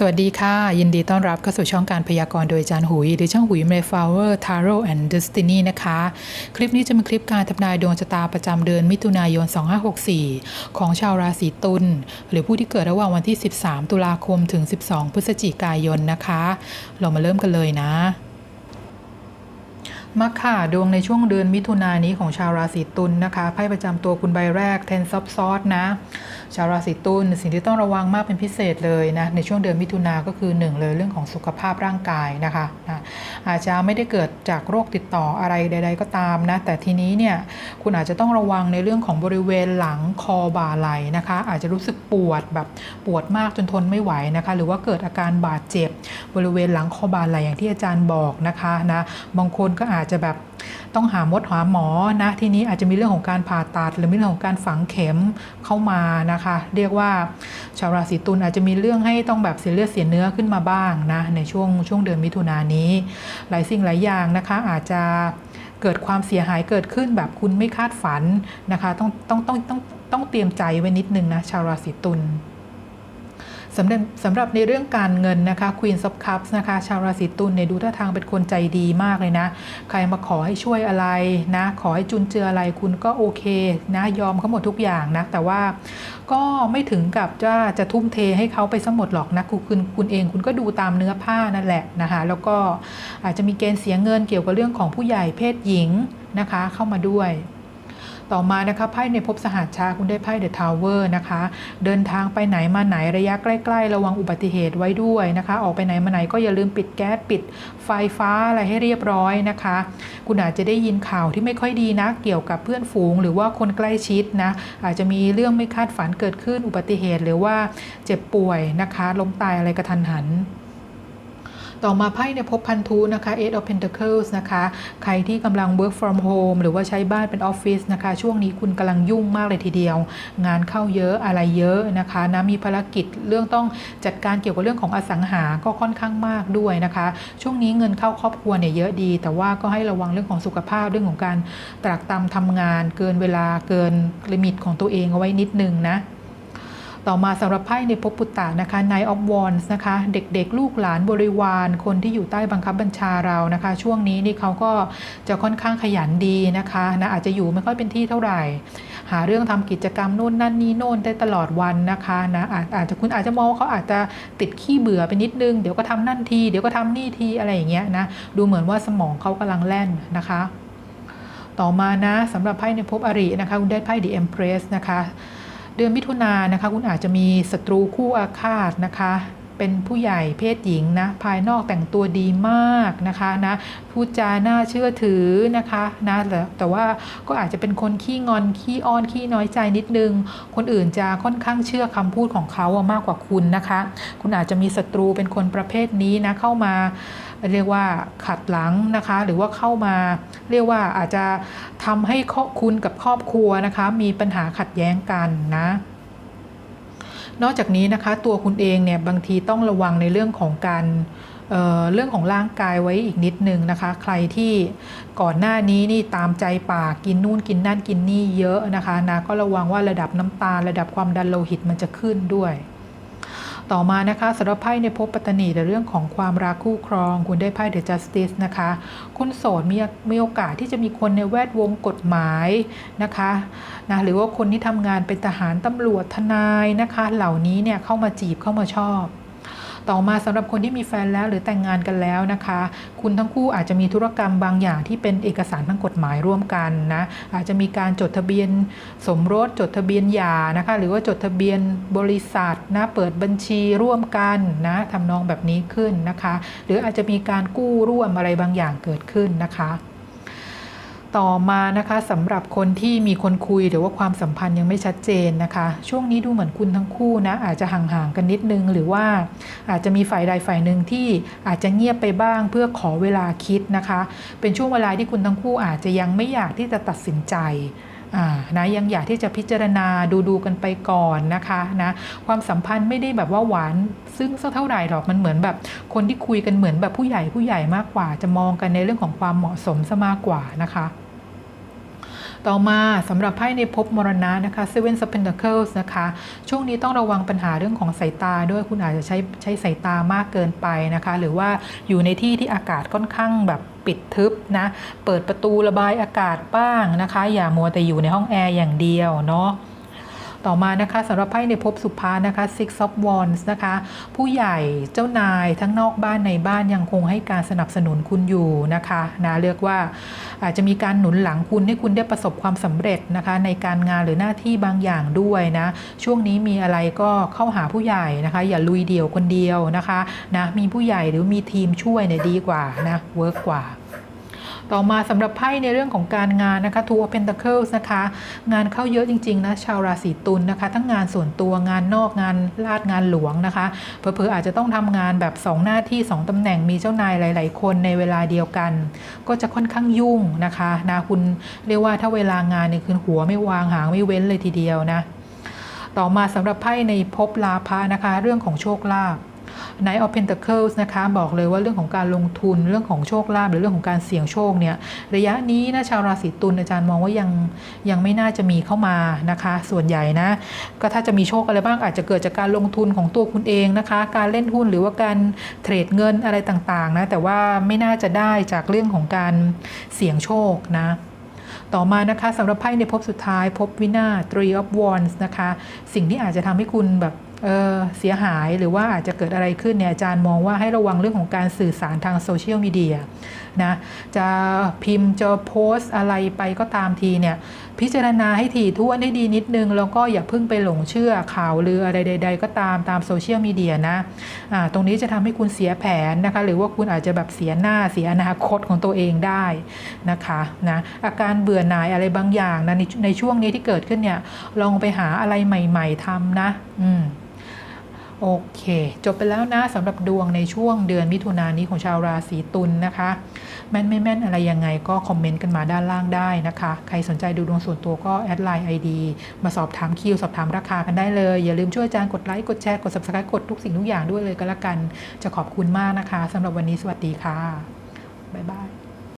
สวัสดีค่ะ ยินดีต้อนรับเข้าสู่ช่องการพยากรณ์โดยอาจารย์หุย หรือช่องหุยเมฟลาวเวอร์ทาโร่แอนด์เดสตินีนะคะ คลิปนี้จะเป็นคลิปการทำนายดวงชะตาประจำเดือนมิถุนายน 2564 ของชาวราศีตุลหรือผู้ที่เกิดระหว่างวันที่ 13 ตุลาคมถึง 12 พฤศจิกายนนะคะ เรามาเริ่มกันเลยนะมักค่ะดวงในช่วงเดือนมิถุนายนนี้ของชาวราศีตุลนะคะไพ่ประจำตัวคุณใบแรกเทนซับซอสนะ ชาวราศีตุลสิ่งที่ต้องระวังมากเป็นพิเศษเลยนะในช่วงเดือนมิถุนาก็คือหนึ่งเลยเรื่องของสุขภาพร่างกายนะคะนะอาจจะไม่ได้เกิดจากโรคติดต่ออะไรใด ๆ ก็ตามนะแต่ทีนี้เนี่ยคุณอาจจะต้องระวังในเรื่องของบริเวณหลังคอบ่าไหล่นะคะ อาจจะรู้สึกปวดแบบปวดมากจนทนไม่ไหวนะคะ หรือว่าเกิดอาการบาดเจ็บ บริเวณหลังคอบ่าไหล่อย่างที่อาจารย์บอกนะคะนะบางคนก็อาจจะแบบ ต้องหามดหาหมอนะทีนี้อาจจะมีเรื่องของการผ่าตัด หรือมีเรื่องของการฝังเข็มเข้ามานะคะ เรียกว่าชาวราศีตุลอาจจะมีเรื่องให้ต้องแบบเสียเลือดเสียเนื้อขึ้นมาบ้างนะในช่วงช่วงเดือนมิถุนายนนี้ หลายสิ่งหลายอย่างนะคะอาจจะเกิดความเสียหายเกิดขึ้นแบบคุณไม่คาดฝันนะคะ ต้องต้องต้องต้องต้องเตรียมใจไว้นิดนึงนะชาวราศีตุล สำหรับสำหรับในเรื่องการเงินนะคะ Queen of Cups นะคะ ชาวราศีตุลเนี่ยดูท่าทางเป็นคนใจดีมากเลยนะ ใครมาขอให้ช่วยอะไรนะ ขอให้จุนเจืออะไรคุณก็โอเคนะ ยอมเขาหมดทุกอย่างนะ แต่ว่าก็ไม่ถึงกับจะจะทุ่มเทให้เขาไปทั้งหมดหรอกนะคุณคุณคุณเองคุณก็ดูตามเนื้อผ้านั่นแหละนะคะแล้วก็อาจจะมีเกณฑ์เสียเงินเกี่ยวกับเรื่องของผู้ใหญ่เพศหญิงนะคะ เข้ามาด้วย ต่อมานะคะไพ่ในภพสหัสชาคุณได้ไพ่เดอะทาวเวอร์นะคะ เดินทางไปไหนมาไหนระยะใกล้ๆ ระวังอุบัติเหตุไว้ด้วยนะคะ ออกไปไหนมาไหนก็อย่าลืมปิดแก๊สปิดไฟฟ้าอะไรให้เรียบร้อยนะคะ คุณอาจจะได้ยินข่าวที่ไม่ค่อยดีนะเกี่ยวกับเพื่อนฝูง หรือว่าคนใกล้ชิดนะอาจจะมีเรื่องไม่คาดฝันเกิดขึ้นอุบัติเหตุ หรือว่าเจ็บป่วยนะคะล้มตายอะไรกระทันหัน ต่อมาไพ่ในภพบพันธุนะคะ Eight of Pentacles นะคะ ใครที่กำลัง work from home หรือว่าใช้บ้านเป็นออฟฟิศนะคะ ช่วงนี้คุณกำลังยุ่งมากเลยทีเดียว งานเข้าเยอะอะไรเยอะนะคะนะมีภารกิจเรื่องต้องจัดการเกี่ยวกับเรื่องของอสังหาก็ค่อนข้างมากด้วยนะคะ ช่วงนี้เงินเข้าครอบครัวเนี่ยเยอะดี แต่ว่าก็ให้ระวังเรื่องของสุขภาพเรื่องของการตรากตรำทำงาน เกินเวลาเกินลิมิตของตัวเองเอาไว้นิดนึงนะ ต่อมาสำหรับไพ่ในภพปุตตะนะคะ Nine of Wands นะคะเด็กๆ ลูกหลานบริวารคนที่อยู่ใต้บังคับบัญชาเรานะคะ ช่วงนี้นี่เขาก็จะค่อนข้างขยันดีนะคะนะอาจจะอยู่ไม่ค่อยเป็นที่เท่าไหร่ หาเรื่องทำกิจกรรมโน่นนั่นนี่โน่นได้ตลอดวันนะคะนะอาจอาจจะคุณอาจจะมองว่าเขาอาจจะติดขี้เบื่อไปนิดนึง เดี๋ยวก็ทำนั่นที เดี๋ยวก็ทำนี่ทีอะไรอย่างเงี้ยนะดูเหมือนว่าสมองเขากำลังแล่นนะคะต่อมานะสำหรับไพ่ในภพอรินะคะ คุณได้ไพ่ The Empress นะคะ เดือนมิถุนายนนะคะ คุณอาจจะมีศัตรูคู่อาฆาตนะคะ เป็นผู้ใหญ่เพศหญิงนะภายนอกแต่งตัวดีมากนะคะนะพูดจาน่าเชื่อถือนะคะนะแต่แต่ว่าก็อาจจะเป็นคนขี้งอนขี้อ้อนขี้น้อยใจนิดนึง คนอื่นจะค่อนข้างเชื่อคำพูดของเขามากกว่าคุณนะคะ คุณอาจจะมีศัตรูเป็นคนประเภทนี้นะเข้ามาเรียกว่าขัดหลังนะคะ หรือว่าเข้ามาเรียกว่าอาจจะ ทำให้ครอบคุณกับครอบครัวนะคะ มีปัญหาขัดแย้งกันนะ นอกจากนี้นะคะตัวคุณเองเนี่ยบางทีต้องระวังในเรื่องของการเเรื่องของร่างกายไว้อีกนิดนึงนะคะ ใครที่ก่อนหน้านี้นี่ตามใจปากกินนู่นกินนั่นกินนี่เยอะนะคะนะก็ระวังว่าระดับน้ำตาลระดับความดันโลหิตมันจะขึ้นด้วย ต่อมานะคะสำหรับไพ่ในภพปัตตานีในเรื่องของความรักคู่ครอง คุณได้ไพ่เดอะจัสติสนะคะ คุณโสดมีมีโอกาสที่จะมีคนในแวดวงกฎหมายนะคะนะหรือว่าคนที่ทำงานเป็นทหารตำรวจทนายนะคะ เหล่านี้เนี่ยเข้ามาจีบเข้ามาชอบ ต่อมาสำหรับคนที่มีแฟนแล้วหรือแต่งงานกันแล้วนะคะ คุณทั้งคู่อาจจะมีธุรกรรมบางอย่างที่เป็นเอกสารทางกฎหมายร่วมกันนะอาจจะมีการจดทะเบียนสมรสจดทะเบียนหย่านะคะ หรือว่าจดทะเบียนบริษัทนะเปิดบัญชีร่วมกันนะทำนองแบบนี้ขึ้นนะคะ หรืออาจจะมีการกู้ร่วมอะไรบางอย่างเกิดขึ้นนะคะ ต่อมานะคะสำหรับคนที่มีคนคุยหรือว่าความสัมพันธ์ยังไม่ชัดเจนนะคะ ช่วงนี้ดูเหมือนคุณทั้งคู่นะอาจจะห่างๆกันนิดนึง หรือว่าอาจจะมีฝ่ายใดฝ่ายหนึ่งที่อาจจะเงียบไปบ้าง เพื่อขอเวลาคิดนะคะ เป็นช่วงเวลาที่คุณทั้งคู่อาจจะยังไม่อยากที่จะตัดสินใจ นะยังอยากที่จะพิจารณาดูดูกันไปก่อนนะคะนะความสัมพันธ์ไม่ได้แบบว่าหวานซึ่งสักเท่าไหร่หรอกมันเหมือนแบบ คนที่คุยกันเหมือนแบบผู้ใหญ่ผู้ใหญ่มากกว่า จะมองกันในเรื่องของความเหมาะสมซะมากกว่านะคะ ต่อมาสำหรับไพ่ในภพมรณะนะคะ Seven of Pentacles นะคะ ช่วงนี้ต้องระวังปัญหาเรื่องของสายตาด้วยคุณอาจจะใช้ใช้สายตามากเกินไปนะคะ หรือว่าอยู่ในที่ที่อากาศค่อนข้างแบบปิดทึบนะ เปิดประตูระบายอากาศบ้างนะคะ อย่ามัวแต่อยู่ในห้องแอร์อย่างเดียวเนาะ ต่อมานะคะสำหรับไพ่ในภพสุภานะคะ Six of Wands นะคะ ผู้ใหญ่เจ้านายทั้งนอกบ้านในบ้านยังคงให้การสนับสนุนคุณอยู่นะคะนะเรียกว่าอาจจะมีการหนุนหลังคุณให้คุณได้ประสบความสำเร็จนะคะ ในการงานหรือหน้าที่บางอย่างด้วยนะ ช่วงนี้มีอะไรก็เข้าหาผู้ใหญ่นะคะ อย่าลุยเดี่ยวคนเดียวนะคะนะมีผู้ใหญ่หรือมีทีมช่วยเนี่ยดีกว่านะเวิร์กกว่า ต่อมาสำหรับไพ่ในเรื่องของการงานนะคะ Two of Pentacles นะคะ งานเข้าเยอะจริงๆนะชาวราศีตุลนะคะ ทั้งงานส่วนตัวงานนอกงานลาดงานหลวงนะคะเผลอๆอาจจะต้องทำงานแบบ 2 หน้าที่ 2ตำแหน่งมีเจ้านายหลาย ๆ คนในเวลาเดียวกัน ก็จะค่อนข้างยุ่งนะคะนะคุณเรียกว่าถ้าเวลางานเนี่ยคือหัวไม่วางหางไม่เว้นเลยทีเดียวนะ ต่อมาสำหรับไพ่ในภพลาภะนะคะ เรื่องของโชคลาภ Knight of Pentacles นะคะบอกเลยว่าเรื่องของการลงทุนเรื่องของโชคลาภหรือเรื่องของการเสี่ยงโชคเนี่ยระยะนี้นะชาวราศีตุลอาจารย์มองว่ายังยังไม่น่าจะมีเข้ามานะคะ ส่วนใหญ่นะก็ถ้าจะมีโชคอะไรบ้างอาจจะเกิดจากการลงทุนของตัวคุณเองนะคะ การเล่นหุ้นหรือว่าการเทรดเงินอะไรต่างๆนะแต่ว่าไม่น่าจะได้จากเรื่องของการเสี่ยงโชคนะต่อมานะคะสำหรับไพ่ในภพสุดท้ายภพวินาศ Three of Wands นะคะ สิ่งที่อาจจะทำให้คุณแบบ เเสียหายหรือว่าอาจจะเกิดอะไรขึ้นเนี่ยอาจารย์มองว่าให้ระวังเรื่องของการสื่อสารทางโซเชียลมีเดียนะจะพิมพ์จะโพสต์อะไรไปก็ตามทีเนี่ยพิจารณาให้ถี่ถ้วนให้ดีนิดนึง แล้วก็อย่าเพิ่งไปหลงเชื่อข่าวลืออะไรใด ๆ ก็ตามตามโซเชียลมีเดียนะอ่าตรงนี้จะทำให้คุณเสียแผนนะคะ หรือว่าคุณอาจจะแบบเสียหน้าเสียอนาคตของตัวเองได้นะคะนะอาการเบื่อหน่ายอะไรบางอย่างนะในในช่วงนี้ที่เกิดขึ้นเนี่ยลองไปหาอะไรใหม่ ๆทำนะ อืม โอเค จบไปแล้วนะสำหรับดวงในช่วงเดือนมิถุนายนนี้ของชาวราศีตุลนนะคะ แม่นไม่แม่นอะไรยังไงก็คอมเมนต์กันมาด้านล่างได้นะคะ ใครสนใจดูดวงส่วนตัวก็แอดไลน์ ID มาสอบถามคิว สอบถามราคากันได้เลย อย่าลืมช่วยอาจารย์กดไลค์ กดแชร์กด subscribe กดทุกสิ่งทุกอย่างด้วยเลยก็แล้วกันจะขอบคุณมากนะคะสำหรับวันนี้สวัสดีค่ะบ๊ายบาย